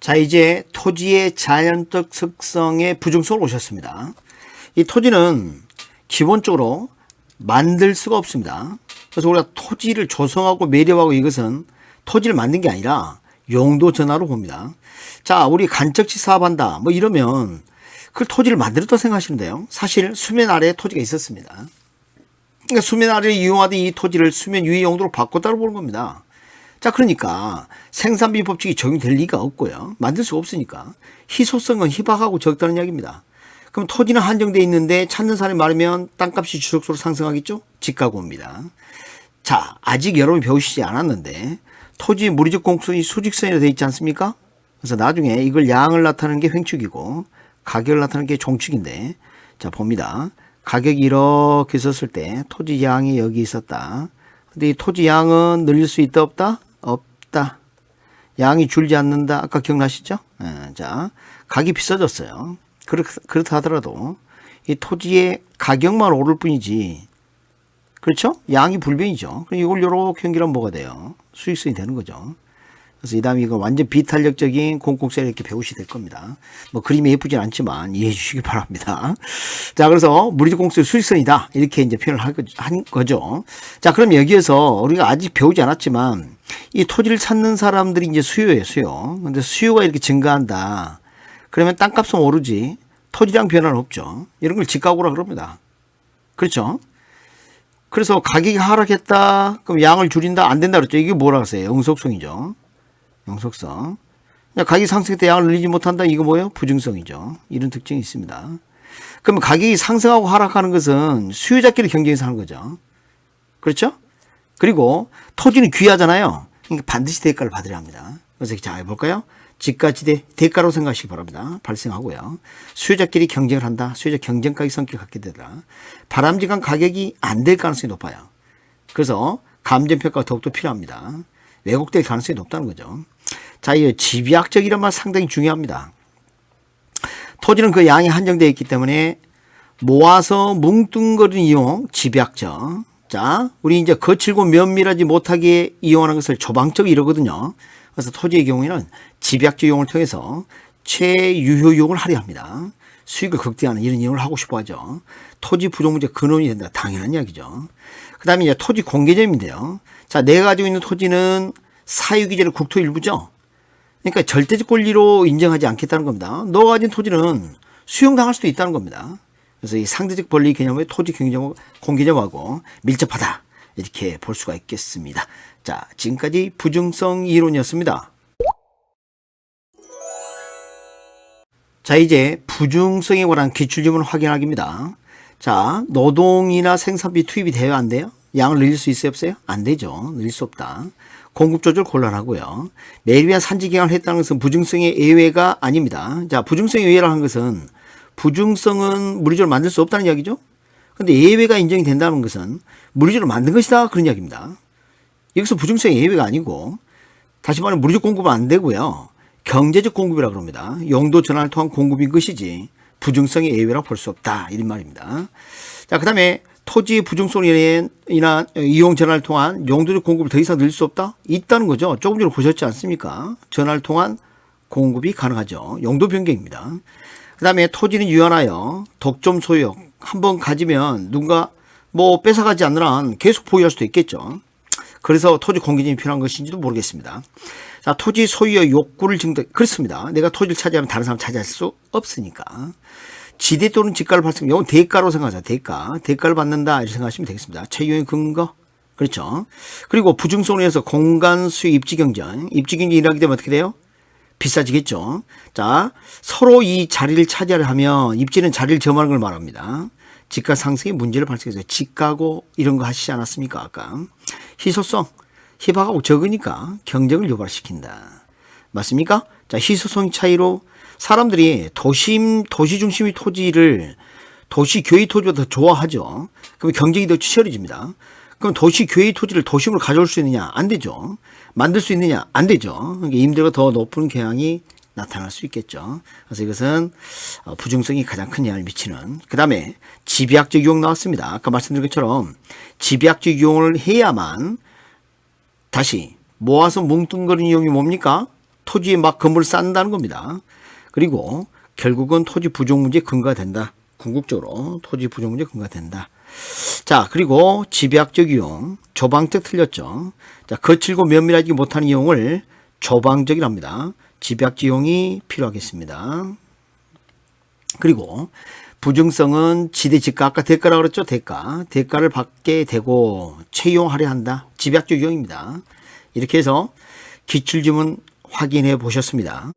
자, 이제 토지의 자연적 특성의 부중성을 오셨습니다. 이 토지는 기본적으로 만들 수가 없습니다. 그래서 우리가 토지를 조성하고 매립하고 이것은 토지를 만든 게 아니라 용도 전화로 봅니다. 자, 우리 간척지 사업한다. 뭐 이러면 그 토지를 만들었다 생각하시는데요. 사실 수면 아래에 토지가 있었습니다. 그러니까 수면 아래를 이용하던 이 토지를 수면 유의 용도로 바꿨다고 보는 겁니다. 자, 그러니까 생산비 법칙이 적용될 리가 없고요. 만들 수가 없으니까 희소성은 희박하고 적다는 이야기입니다. 그럼 토지는 한정돼 있는데 찾는 사람이 많으면 땅값이 주속적으로 상승하겠죠? 집가구입니다. 자, 아직 여러분이 배우시지 않았는데 토지 물리적 공수이 수직선이라 되어 있지 않습니까? 그래서 나중에 이걸 양을 나타내는 게 횡축이고 가격을 나타내는 게 종축인데 자 봅니다. 가격이 이렇게 있었을 때 토지 양이 여기 있었다. 근데 이 토지 양은 늘릴 수 있다 없다? 없다. 양이 줄지 않는다. 아까 기억나시죠? 예, 자, 가격이 비싸졌어요. 그렇, 그렇다 하더라도 이 토지의 가격만 오를 뿐이지. 그렇죠? 양이 불변이죠. 그럼 이걸 이렇게 연결하면 뭐가 돼요? 수익성이 되는 거죠. 그래서 이 다음에 이거 완전 비탄력적인 공공세를 이렇게 배우시게 될 겁니다. 뭐 그림이 예쁘진 않지만 이해해 주시기 바랍니다. 자, 그래서 무리적 공수의 수익성이다. 이렇게 이제 표현을 하- 한 거죠. 자, 그럼 여기에서 우리가 아직 배우지 않았지만 이 토지를 찾는 사람들이 이제 수요예요, 수요. 근데 수요가 이렇게 증가한다. 그러면 땅값은 오르지. 토지량 변화는 없죠. 이런 걸 집가구라 그럽니다. 그렇죠? 그래서 가격이 하락했다. 그럼 양을 줄인다. 안 된다 그랬죠. 이게 뭐라 그랬어요? 영속성이죠. 영속성. 가격이 상승할 때 양을 늘리지 못한다. 이거 뭐예요? 부증성이죠. 이런 특징이 있습니다. 그러면 가격이 상승하고 하락하는 것은 수요자끼리 경쟁해서 하는 거죠. 그렇죠? 그리고 토지는 귀하잖아요. 그러니까 반드시 대가를 받으려 합니다. 그래서 자, 해볼까요? 집가지대 대가로 생각하시기 바랍니다. 발생하고요. 수요자끼리 경쟁을 한다. 수요자 경쟁가격 성격을 갖게 되다. 바람직한 가격이 안 될 가능성이 높아요. 그래서 감정평가가 더욱더 필요합니다. 왜곡될 가능성이 높다는 거죠. 자, 이 집약적이란 말 상당히 중요합니다. 토지는 그 양이 한정되어 있기 때문에 모아서 뭉뚱그린 이용, 집약적. 자, 우리 이제 거칠고 면밀하지 못하게 이용하는 것을 조방적 이러거든요. 그래서 토지의 경우에는 집약적 이용을 통해서 최유효 이용을 하려 합니다. 수익을 극대화하는 이런 이용을 하고 싶어 하죠. 토지 부족 문제 근원이 된다. 당연한 이야기죠. 그 다음에 이제 토지 공개점인데요. 자, 내가 가지고 있는 토지는 사유기재의 국토 일부죠. 그러니까 절대적 권리로 인정하지 않겠다는 겁니다. 너가 가진 토지는 수용당할 수도 있다는 겁니다. 그래서 이 상대적 권리 개념의 토지 경제점, 공개점하고 밀접하다. 이렇게 볼 수가 있겠습니다. 자, 지금까지 부증성 이론이었습니다. 자, 이제 부중성에 관한 기출지문 확인하기입니다. 자, 노동이나 생산비 투입이 돼요, 안 돼요? 양을 늘릴 수 있어요, 없어요? 안 되죠. 늘릴 수 없다. 공급 조절 곤란하고요. 매일위한 산지 개항을 했다는 것은 부중성의 예외가 아닙니다. 자, 부중성의 예외라는 것은 부중성은 무리적으로 만들 수 없다는 이야기죠. 근데 예외가 인정이 된다는 것은 무리적으로 만든 것이다 그런 이야기입니다. 여기서 부중성의 예외가 아니고 다시 말하면 무리적 공급은 안 되고요. 경제적 공급이라 그럽니다. 용도 전환을 통한 공급인 것이지 부중성의 예외라 볼수 없다 이런 말입니다. 자, 그 다음에 토지 부중성이나 이용 전환을 통한 용도적 공급을 더 이상 늘릴 수 없다? 있다는 거죠. 조금 전에 보셨지 않습니까? 전환을 통한 공급이 가능하죠. 용도 변경입니다. 그 다음에 토지는 유연하여 독점 소유욕 한번 가지면 누군가 뭐 뺏어가지 않는 한 계속 보유할 수도 있겠죠. 그래서 토지 공개점이 필요한 것인지도 모르겠습니다. 자, 토지 소유의 욕구를 증대, 그렇습니다. 내가 토지를 차지하면 다른 사람 차지할 수 없으니까. 지대 또는 집가를 발생, 이건 대가로 생각하자. 대가. 대가를 받는다. 이렇게 생각하시면 되겠습니다. 최유의 근거. 그렇죠. 그리고 부중성으로 해서 공간 수요 입지 경쟁. 입지 경쟁이 일하게 되면 어떻게 돼요? 비싸지겠죠. 자, 서로 이 자리를 차지하려 하면 입지는 자리를 점하는 걸 말합니다. 집가 상승의 문제를 발생해서 집가고 이런 거 하시지 않았습니까? 아까. 희소성. 희박하고 적으니까 경쟁을 유발시킨다. 맞습니까? 자, 희소성 차이로 사람들이 도심, 도시 중심의 토지를 도시 교외 토지보다 더 좋아하죠. 그럼 경쟁이 더 치열해집니다. 그럼 도시 교외 토지를 도심으로 가져올 수 있느냐? 안 되죠. 만들 수 있느냐? 안 되죠. 그러니까 임대가 더 높은 경향이 나타날 수 있겠죠. 그래서 이것은 어, 부중성이 가장 큰 영향을 미치는. 그 다음에 집약적 유용 나왔습니다. 아까 말씀드린 것처럼 집약적 유용을 해야만 다시 모아서 뭉뚱그린 이용이 뭡니까? 토지에 막 건물을 쌓는다는 겁니다. 그리고 결국은 토지 부족 문제 근거가 된다. 궁극적으로 토지 부족 문제 근거가 된다. 자, 그리고 집약적 이용, 조방적 틀렸죠. 자, 거칠고 면밀하지 못한 이용을 조방적이랍니다. 집약적 이용이 필요하겠습니다. 그리고 부증성은 지대 지가 아까 대가라고 그랬죠 대가 대가를 받게 되고 채용하려 한다 집약적 이용입니다 이렇게 해서 기출지문 확인해 보셨습니다